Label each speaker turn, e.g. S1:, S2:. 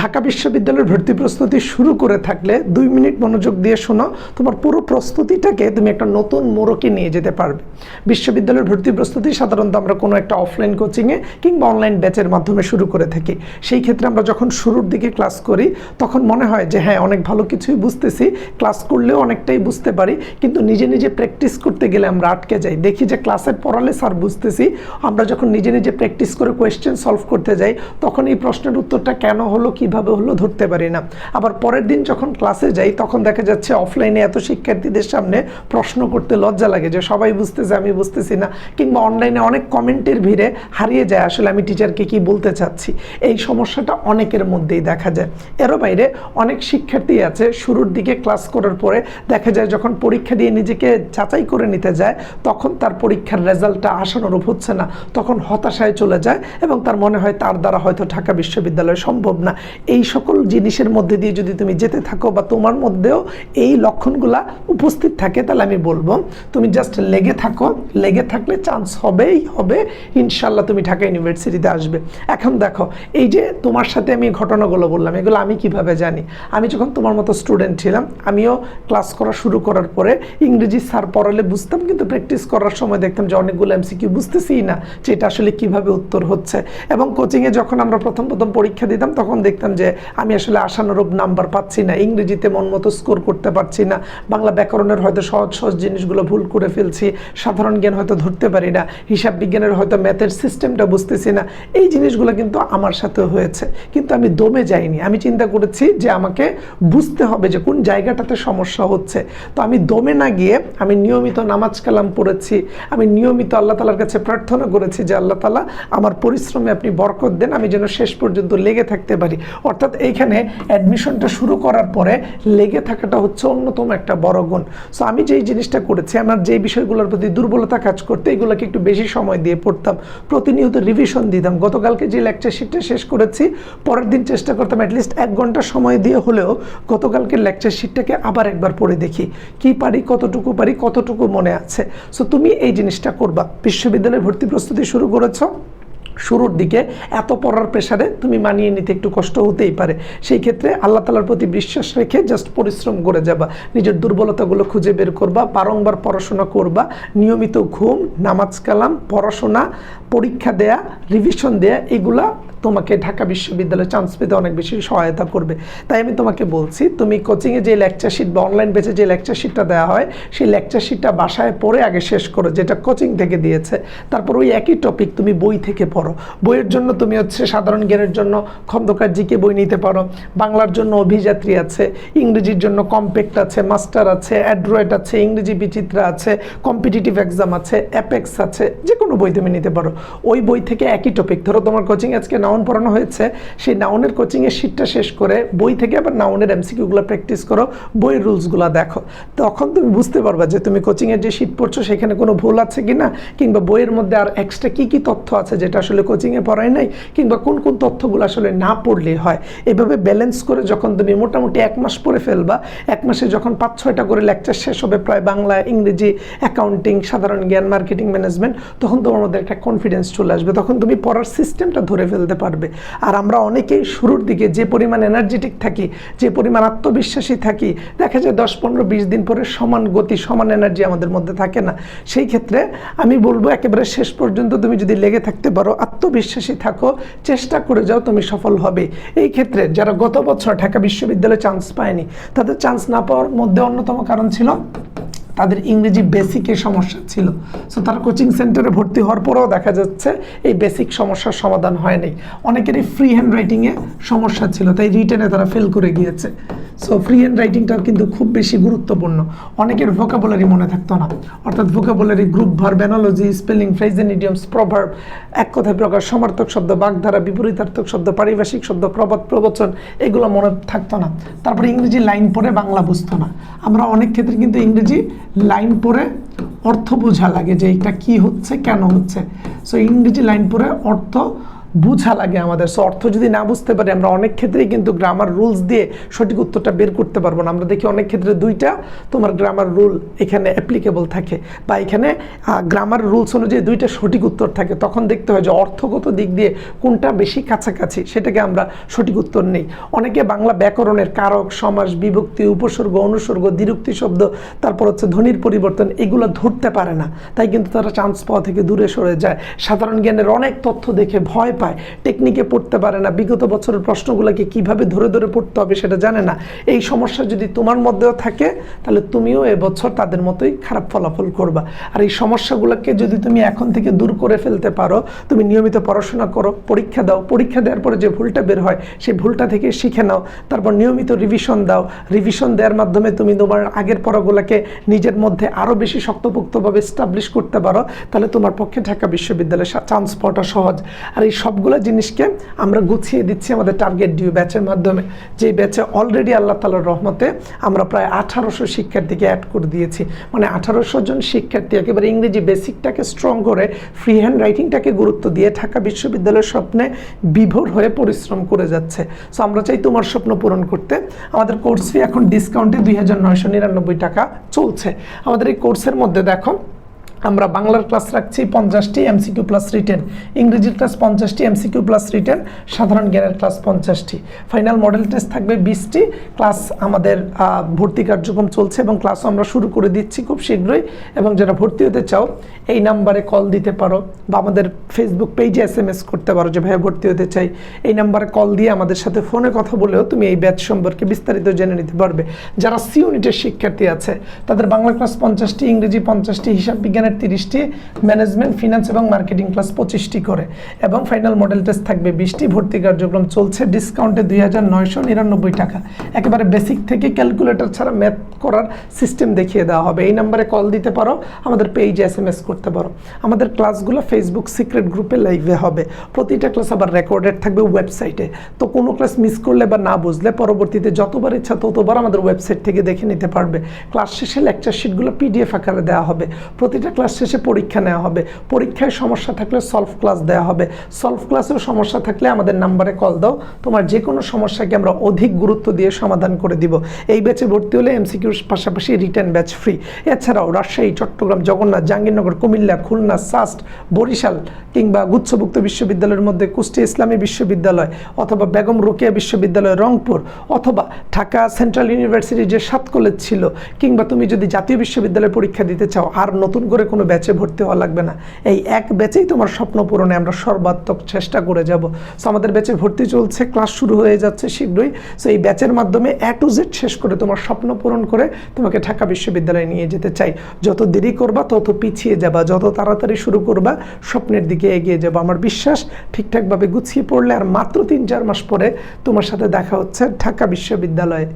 S1: ঢাকা বিশ্ববিদ্যালয়ের ভর্তি প্রস্তুতি শুরু করে থাকলে দুই মিনিট মনোযোগ দিয়ে শোনো, তোমার পুরো প্রস্তুতিটাকে তুমি একটা নতুন মোড়কে নিয়ে যেতে পারবে। বিশ্ববিদ্যালয়ের ভর্তি প্রস্তুতি সাধারণত আমরা কোনো একটা অফলাইন কোচিংয়ে কিংবা অনলাইন ব্যাচের মাধ্যমে শুরু করে থাকি। সেই ক্ষেত্রে আমরা যখন শুরুর দিকে ক্লাস করি, তখন মনে হয় যে হ্যাঁ অনেক ভালো কিছুই বুঝতেছি ক্লাস করলেও অনেকটাই বুঝতে পারি, কিন্তু নিজে নিজে প্র্যাকটিস করতে গেলে আমরা আটকে যাই। দেখি যে ক্লাসের পড়ালে স্যার বুঝতেছি, আমরা যখন নিজে নিজে প্র্যাকটিস করে কোয়েশ্চেন সলভ করতে যাই, তখন এই প্রশ্নের উত্তরটা কেন হলো কীভাবে হলো ধরতে পারি না। আবার পরের দিন যখন ক্লাসে যাই, তখন দেখা যাচ্ছে অফলাইনে এত শিক্ষার্থীদের সামনে প্রশ্ন করতে লজ্জা লাগে যে সবাই বুঝতেছে, আমি বুঝতেছি না। কিংবা অনলাইনে অনেক কমেন্টের ভিড়ে হারিয়ে যায়, আসলে আমি টিচারকে কি বলতে চাচ্ছি? এই সমস্যাটা অনেকের মধ্যেই দেখা যায়। এরও বাইরে অনেক শিক্ষার্থী আছে, শুরুর দিকে ক্লাস করার পরে দেখা যায় যখন পরীক্ষা দিয়ে নিজেকে যাচাই করে নিতে যায়, তখন তার পরীক্ষার রেজাল্টটা আশানুরূপ হচ্ছে না। তখন হতাশায় চলে যায় এবং তার মনে হয় তার দ্বারা হয়তো ঢাকা বিশ্ববিদ্যালয় সম্ভব না। এই সকল জিনিসের মধ্যে দিয়ে যদি তুমি যেতে থাকো বা তোমার মধ্যেও এই লক্ষণগুলা উপস্থিত থাকে, তাহলে আমি বলব, তুমি জাস্ট লেগে থাকো। লেগে থাকলে চান্স হবেই, হবে। ইনশাল্লাহ তুমি ঢাকা ইউনিভার্সিটিতে আসবে। এখন দেখো, এই যে তোমার সাথে আমি ঘটনাগুলো বললাম, এগুলো আমি কীভাবে জানি? আমি যখন তোমার মতো স্টুডেন্ট ছিলাম, আমিও ক্লাস করা শুরু করার পরে ইংরেজি স্যার পড়ালে বুঝতাম, কিন্তু প্র্যাকটিস করার সময় দেখতাম যে অনেকগুলো এমসিকিউ বুঝতেছি না যে এটা আসলে কীভাবে উত্তর হচ্ছে। এবং কোচিংয়ে যখন আমরা প্রথম প্রথম পরীক্ষা দিতাম, তখন দেখতাম যে, আমি আসলে আশানুরূপ নাম্বার পাচ্ছি না, ইংরেজিতে মন মতো স্কোর করতে পারছি না, বাংলা ব্যাকরণের হয়তো সহজ সহজ জিনিসগুলো ভুল করে ফেলছি, সাধারণ জ্ঞান হয়তো ধরতে পারি না, হিসাব বিজ্ঞানের হয়তো ম্যাথের সিস্টেমটা বুঝতেছি না। এই জিনিসগুলো কিন্তু আমার সাথে হয়েছে। কিন্তু আমি দমে যাইনি। আমি চিন্তা করেছি যে, আমাকে বুঝতে হবে যে, কোন জায়গাটাতে সমস্যা হচ্ছে। তো আমি দমে না গিয়ে আমি নিয়মিত নামাজ কালাম পড়েছি, আমি নিয়মিত আল্লাহ তালার কাছে প্রার্থনা করেছি যে, আল্লাহ তালা, আমার পরিশ্রমে আপনি বরকত দেন, আমি যেন শেষ পর্যন্ত লেগে থাকতে পারি। অর্থাৎ এইখানে অ্যাডমিশনটা শুরু করার পরে লেগে থাকাটা হচ্ছে অন্যতম একটা বড় গুণ। সো আমি যেই জিনিসটা করেছি, আমার যেই বিষয়গুলোর প্রতি দুর্বলতা কাজ করতে, এগুলোকে একটু বেশি সময় দিয়ে পড়তাম। প্রতিনিয়ত রিভিশন দিতাম। গতকালকে যে লেকচার শিটটা শেষ করেছি, পরের দিন চেষ্টা করতাম অ্যাটলিস্ট এক ঘণ্টা সময় দিয়ে হলেও গতকালকের লেকচার শিটটাকে আবার একবার পড়ে দেখি। কি পারি, কতটুকু পারি, কতটুকু মনে আছে? সো তুমি এই জিনিসটা করবা। বিশ্ববিদ্যালয়ে ভর্তি প্রস্তুতি শুরু করেছ? শুরুর দিকে এত পড়ার প্রেশারে তুমি মানিয়ে নিতে একটু কষ্ট হতেই পারে। সেই ক্ষেত্রে আল্লাহ তালার প্রতি বিশ্বাস রেখে জাস্ট পরিশ্রম করে যাবা। নিজের দুর্বলতাগুলো খুঁজে বের করবা, বারংবার পড়াশোনা করবা, নিয়মিত ঘুম, নামাজ কালাম, পড়াশোনা, পরীক্ষা দেয়া রিভিশন দেয়া, এগুলা তোমাকে ঢাকা বিশ্ববিদ্যালয়ে চান্স পেতে অনেক বেশি সহায়তা করবে। তাই আমি তোমাকে বলছি, তুমি কোচিংয়ে যে লেকচার শিট বা অনলাইন বেচে যে লেকচার শিটটা দেওয়া হয়, সেই লেকচার শিটটা বাসায় পড়ে আগে শেষ করো, যেটা কোচিং থেকে দিয়েছে। তারপর ওই একই টপিক তুমি বই থেকে পড়ো। বইয়ের জন্য তুমি হচ্ছে সাধারণ জ্ঞানের জন্য খন্দকার জিকে বই নিতে পারো। বাংলার জন্য অভিযাত্রী আছে, ইংরেজির জন্য কম্পেক্ট আছে মাস্টার আছে অ্যাড্রয়েড আছে, ইংরেজি বিচিত্রা আছে কম্পিটিটিভ এক্সাম আছে অ্যাপেক্স আছে যে কোনো বই তুমি নিতে পারো। ওই বই থেকে একই টপিক ধরো, তোমার কোচিং আজকে নাউন পড়ানো হয়েছে, সেই নাউনের কোচিংয়ের শিটটা শেষ করে বই থেকে আবার নাউনের এমসিকিউগুলো প্র্যাকটিস করো, বইয়ের রুলসগুলো দেখো। তখন তুমি বুঝতে পারবা যে তুমি কোচিংয়ের যে শিট পড়ছো সেখানে কোনো ভুল আছে কি না কিংবা বইয়ের মধ্যে আর এক্সট্রা কী কী তথ্য আছে যেটা আসলে কোচিংয়ে পড়ায় নাই, কিংবা কোন কোন তথ্যগুলো আসলে না পড়লেই হয়। এভাবে ব্যালেন্স করে যখন তুমি মোটামুটি এক মাস পড়ে ফেলবা, এক মাসে যখন পাঁচ ছয়টা করে লেকচার শেষ হবে প্রায় বাংলা, ইংরেজি অ্যাকাউন্টিং সাধারণ জ্ঞান মার্কেটিং ম্যানেজমেন্ট তখন তোমার মধ্যে একটা কনফিডেন্স চলে আসবে। তখন তুমি পড়ার সিস্টেমটা ধরে ফেলতে পারবে। আর আমরা অনেকেই শুরুর দিকে যে পরিমাণ এনার্জেটিক থাকি, যে পরিমাণ আত্মবিশ্বাসী থাকি, দেখা যায় দশ, পনেরো, বিশ দিন পরে সমান গতি, সমান এনার্জি আমাদের মধ্যে থাকে না। সেই ক্ষেত্রে আমি বলব একেবারে শেষ পর্যন্ত তুমি যদি লেগে থাকতে পারো, আত্মবিশ্বাসী থাকো, চেষ্টা করে যাও তুমি সফল হবে। এই ক্ষেত্রে যারা গত বছর ঢাকা বিশ্ববিদ্যালয়ে চান্স পায়নি, তাদের চান্স না পাওয়ার মধ্যে অন্যতম কারণ ছিল তাদের ইংরেজি বেসিকের সমস্যা ছিল। সো তারা কোচিং সেন্টারে ভর্তি হওয়ার পরেও দেখা যাচ্ছে এই বেসিক সমস্যার সমাধান হয়নি অনেকেরই ফ্রি হ্যান্ড রাইটিংয়ে সমস্যা ছিল, তাই রিটেনে তারা ফেল করে গিয়েছে। সো ফ্রি হ্যান্ড রাইটিংটাও কিন্তু খুব বেশি গুরুত্বপূর্ণ। অনেকের ভোকাবুলারি মনে থাকতো না। অর্থাৎ ভোকাবুলারি গ্রুপ ভার ব্যানোলজি স্পেলিং ফ্রেজেন ইডিয়মস প্রভার্ব এক কথায় প্রকার সমার্থক শব্দ, বাগধারা, বিপরীতার্থক শব্দ, পারিভাষিক শব্দ, প্রবাদ, প্রবচন, এগুলো মনে থাকতো না। তারপরে ইংরেজি লাইন পড়ে বাংলা বুঝতো না। আমরা অনেক ক্ষেত্রে কিন্তু ইংরেজি লাইন পড়ে অর্থ বোঝা লাগে যে এটা কি হচ্ছে, কেন হচ্ছে। সো ইংরেজি লাইন পড়ে অর্থ বুঝা লাগে আমাদের। সো অর্থ যদি না বুঝতে পারি, আমরা অনেক ক্ষেত্রেই কিন্তু গ্রামার রুলস দিয়ে সঠিক উত্তরটা বের করতে পারব না। আমরা দেখি অনেক ক্ষেত্রে দুইটা, তোমার গ্রামার রুল এখানে অ্যাপ্লিকেবল থাকে বা এখানে গ্রামার রুলস অনুযায়ী দুইটা সঠিক উত্তর থাকে। তখন দেখতে হয় যে অর্থগত দিক দিয়ে কোনটা বেশি কাছাকাছি, সেটাকে আমরা সঠিক উত্তর নেই। অনেকে বাংলা ব্যাকরণের কারক, সমাস, বিভক্তি, উপসর্গ, অনুসর্গ, দ্বিরুক্তি শব্দ, তারপর হচ্ছে ধ্বনির পরিবর্তন, এগুলো ধরতে পারে না। তাই কিন্তু তারা চান্স পাওয়া থেকে দূরে সরে যায়। সাধারণ জ্ঞানের অনেক তথ্য দেখে ভয় পায় টেকনিকে পড়তে পারে না। বিগত বছরের প্রশ্নগুলোকে কীভাবে ধরে ধরে পড়তে হবে সেটা জানে না। এই সমস্যা যদি তোমার মধ্যেও থাকে, তাহলে তুমিও এবছর তাদের মতোই খারাপ ফলাফল করবা। আর এই সমস্যাগুলোকে যদি তুমি এখন থেকে দূর করে ফেলতে পারো, তুমি নিয়মিত পড়াশোনা করো, পরীক্ষা দাও, পরীক্ষা দেওয়ার পরে যে ভুলটা বের হয়, সেই ভুলটা থেকে শিখে নাও। তারপর নিয়মিত রিভিশন দাও। রিভিশন দেওয়ার মাধ্যমে তুমি তোমার আগের পড়াগুলোকে নিজের মধ্যে আরও বেশি শক্তপোক্তভাবে স্টাবলিশ করতে পারো। তাহলে তোমার পক্ষে ঢাকা বিশ্ববিদ্যালয়ে চান্স পাওয়াটা সহজ। আর এই সবগুলো জিনিসকে আমরা গুছিয়ে দিচ্ছি আমাদের টার্গেট ডিউ ব্যাচের মাধ্যমে। যে ব্যাচে অলরেডি আল্লাহ তালার রহমতে আমরা প্রায় আঠারোশো শিক্ষার্থীকে অ্যাড করে দিয়েছি। মানে আঠারোশো জন শিক্ষার্থী একেবারে ইংরেজি বেসিকটাকে স্ট্রং করে ফ্রি হ্যান্ড রাইটিংটাকে গুরুত্ব দিয়ে ঢাকা বিশ্ববিদ্যালয়ের স্বপ্নে বিভোর হয়ে পরিশ্রম করে যাচ্ছে। সো আমরা চাই তোমার স্বপ্ন পূরণ করতে। আমাদের কোর্স ফি এখন ডিসকাউন্টে দুই হাজার নয়শো নিরানব্বই টাকা চলছে। আমাদের এই কোর্সের মধ্যে দেখো আমরা বাংলার ক্লাস রাখছি পঞ্চাশটি এমসিকিউ প্লাস রিটেন ইংরেজির ক্লাস পঞ্চাশটি এমসিকিউ প্লাস রিটেন সাধারণ জ্ঞানের ক্লাস পঞ্চাশটি। ফাইনাল মডেল টেস্ট থাকবে বিশটি। ক্লাস আমাদের ভর্তি কার্যক্রম চলছে এবং ক্লাসও আমরা শুরু করে দিচ্ছি খুব শীঘ্রই। এবং যারা ভর্তি হতে চাও, এই নাম্বারে কল দিতে পারো বা আমাদের ফেসবুক পেজে এস এম এস করতে পারো যে, ভাইয়া, ভর্তি হতে চাই। এই নাম্বারে কল দিয়ে আমাদের সাথে ফোনে কথা বলেও তুমি এই ব্যাচ সম্পর্কে বিস্তারিত জেনে নিতে পারবে। যারা সি ইউনিটের শিক্ষার্থী আছে, তাদের বাংলা ক্লাস পঞ্চাশটি, ইংরেজি পঞ্চাশটি, হিসাব বিজ্ঞানের তিরিশটি ম্যানেজমেন্ট ফিনান্স এবং মার্কেটিং ক্লাস পঁচিশটি করে। এবং ফাইনাল মডেল টেস্ট থাকবে বিশটি। ভর্তি কার্যক্রম চলছে ডিসকাউন্টে দুই হাজার নয়শো নিরানব্বই টাকা। একেবারে বেসিক থেকে ক্যালকুলেটর ছাড়া ম্যাথ করার সিস্টেম দেখিয়ে দেওয়া হবে। এই নাম্বারে কল দিতে পারো, আমাদের পেজে এস এম এস করতে পারো। আমাদের ক্লাসগুলো ফেসবুক সিক্রেট গ্রুপে লাইভে হবে। প্রতিটা ক্লাস আবার রেকর্ডেড থাকবে ওয়েবসাইটে তো কোনো ক্লাস মিস করলে বা না বুঝলে, পরবর্তীতে যতবার ইচ্ছা ততবার আমাদের ওয়েবসাইট থেকে দেখে নিতে পারবে। ক্লাস শেষে লেকচার শিটগুলো পিডিএফ আকারে দেওয়া হবে। প্রতিটা ক্লাস শেষে পরীক্ষা নেওয়া হবে। পরীক্ষায় সমস্যা থাকলে সলভ ক্লাস দেওয়া হবে। সলভ ক্লাসেও সমস্যা থাকলে আমাদের নাম্বারে কল দাও। তোমার যে কোনো সমস্যাকে আমরা অধিক গুরুত্ব দিয়ে সমাধান করে দিব। এই ব্যাচে ভর্তি হলে এমসিকিউর পাশাপাশি রিটার্ন ব্যাচ ফ্রি এছাড়াও রাজশাহী, চট্টগ্রাম, জগন্নাথ, জাহাঙ্গীরনগর, কুমিল্লা, খুলনা সাস্ট বরিশাল কিংবা গুচ্ছভুক্ত বিশ্ববিদ্যালয়ের মধ্যে কুষ্টিয়া ইসলামী বিশ্ববিদ্যালয় অথবা বেগম রোকেয়া বিশ্ববিদ্যালয় রংপুর অথবা ঢাকা সেন্ট্রাল ইউনিভার্সিটি যে সাত কলেজ ছিল কিংবা তুমি যদি জাতীয় বিশ্ববিদ্যালয়ে পরীক্ষা দিতে চাও, আর নতুন করে কোনো ব্যাচে ভর্তি হওয়া লাগবে না। এই এক ব্যাচেই তোমার স্বপ্ন পূরণে আমরা সর্বাত্মক চেষ্টা করে যাব। সো আমাদের ব্যাচে ভর্তি চলছে, ক্লাস শুরু হয়ে যাচ্ছে শীঘ্রই। সো এই ব্যাচের মাধ্যমে এ টু জেড শেষ করে তোমার স্বপ্ন পূরণ করে তোমাকে ঢাকা বিশ্ববিদ্যালয়ে নিয়ে যেতে চাই। যত দেরি করবা, তত পিছিয়ে যাবা। যত তাড়াতাড়ি শুরু করবা, স্বপ্নের দিকে এগিয়ে যাব। আমার বিশ্বাস, ঠিকঠাকভাবে গুছিয়ে পড়লে আর মাত্র তিন চার মাস পরে তোমার সাথে দেখা হচ্ছে ঢাকা বিশ্ববিদ্যালয়ে।